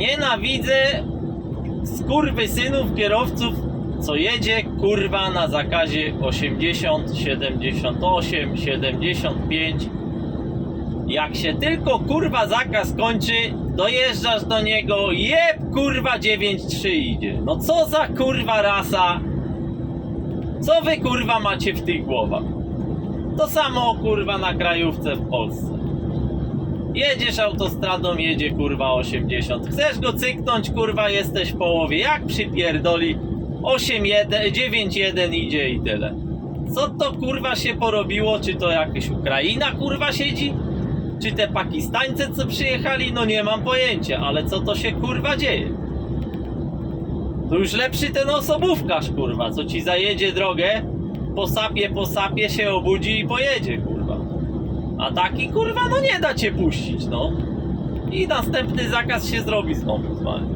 Nienawidzę synów kierowców, co jedzie kurwa na zakazie 80, 78, 75. Jak się tylko kurwa zakaz kończy, dojeżdżasz do niego, jeb kurwa 9-3 idzie. No co za kurwa rasa? Co wy kurwa macie w tych głowach? To samo kurwa na krajówce w Polsce. Jedziesz autostradą, jedzie kurwa 80. Chcesz go cyknąć, kurwa jesteś w połowie. Jak przypierdoli 8-1, 9-1 idzie i tyle. Co to kurwa się porobiło? Czy to jakaś Ukraina kurwa siedzi? Czy te Pakistańcy co przyjechali? No nie mam pojęcia, ale co to się kurwa dzieje? To już lepszy ten osobówkarz kurwa, co ci zajedzie drogę, posapie, posapie się obudzi i pojedzie kurwa. A taki kurwa no nie da cię puścić no. I następny zakaz się zrobi znowu z wami.